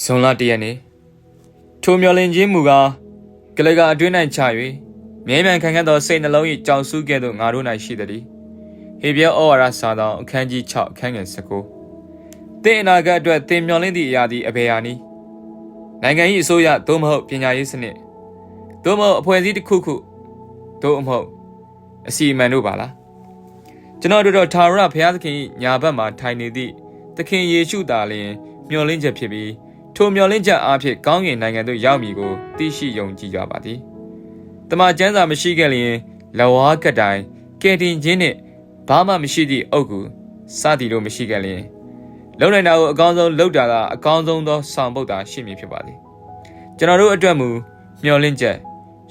ဇွန်လတရက်နေ့ထိုမျောလင်ချင်းမူကားကလေးကအတွင်း၌ချ၍မြဲမြံခံခဲ့သောစိတ်နှလုံး၏ကြောင်စုကဲ့သို့ငါတို့၌ရှိသည်ဟေပြဲဩဝါဒစာတော်အခန်းကြီး6အခန်းငယ်19တင်းအနာဂတ်အတွက်တင်မျောလင်းသည့်အရာသည်အဘယ်ဟာနည်းနိုင်ငံ၏အစိုးရသို့မဟုတ်ပညာရေးစနစ်သို့မဟုတ်အဖွဲ့အစည်းတစ်ခုခုသို့မဟုတ်အစီအမံတို့ပါလားကျွန်တော်တို့တော့သာရဘုရားသခင်၏ညာဘက်မှာထိုင်နေသည့်သခင်ယေရှုသာလျှင်မျောလင်းချက်ဖြစ်ပြီး ထိုမျောလင်းချက်အားဖြင့်ကောင်းကင်နိုင်ငံသို့ရောက်မည်ကိုသိရှိယုံကြည်ကြပါသည်။တမန်ကျမ်းစာမရှိခဲ့လျင်လဝါကတိုင်ကယ်တင်ခြင်းနှင့်ဘာမှမရှိသည့်အုပ်ကူစသည်တို့မရှိခဲ့လျင်လုံနိုင်တာကိုအကောင်းဆုံးလုပ်တာသာအကောင်းဆုံးသောဆောင်ပုဒ်သာရှိမည်ဖြစ်ပါသည်။ကျွန်တော်တို့အတွက်မူမျောလင်းချက်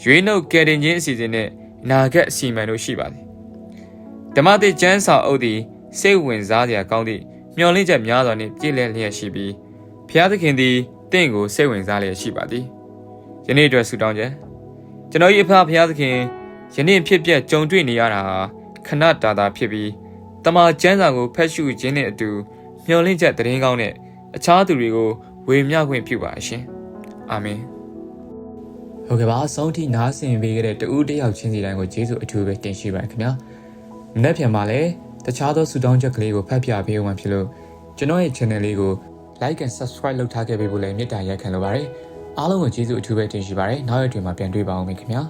ရွေးနှုတ်ကယ်တင်ခြင်းအစီအစဉ်နှင့်အနာဂတ်အစီအမံတို့ရှိပါသည်။ဓမ္မသစ်ကျမ်းစာအုပ်သည်စိတ်ဝင်စားစရာကောင်းသည့်မျောလင်းချက်များစွာနှင့်ပြည့်လည်လျက်ရှိပြီး ဖျားသခင်သည်တင့်ကိုစိတ်ဝင်စားလျက်ရှိပါသည်ယနေ့အတွက်ဆုတောင်းချက်ကျွန်တော်၏အဖဖျားသခင်ယနေ့ဖြစ်ပျက်ကြုံတွေ့နေရတာဟာခဏတာတာဖြစ်ပြီးတမန်ကျမ်းစာကိုဖတ်ရှုခြင်းနဲ့အတူမျှော်လင့်ချက်တရင်ကောင်းနဲ့အခြားသူတွေကိုဝေမျှခွင့်ပြုပါအရှင်အာမင်ဟုတ်ကဲ့ပါအဆုံးထိနားဆင်ပေးခဲ့တဲ့တူဦးတယောက်ချင်းစီတိုင်းကိုကျေးဇူးအထူးပဲတင်ရှိပါခင်ဗျာမနေ့ပြန်မှာလည်းတခြားသောဆုတောင်းချက်ကလေးကိုဖတ်ပြပေးဦးမှာဖြစ်လို့ကျွန်တော်ရဲ့ channel လေးကို like and subscribe လုပ်ထားခဲ့ပေးဖို့လည်းမေတ္တာရက်ခံလိုပါတယ်အားလုံးကိုကျေးဇူးအထူးပဲတင်ရှိပါတယ်နောက်ရက်တွေမှာပြန်တွေ့ပါအောင်ခင်ဗျာ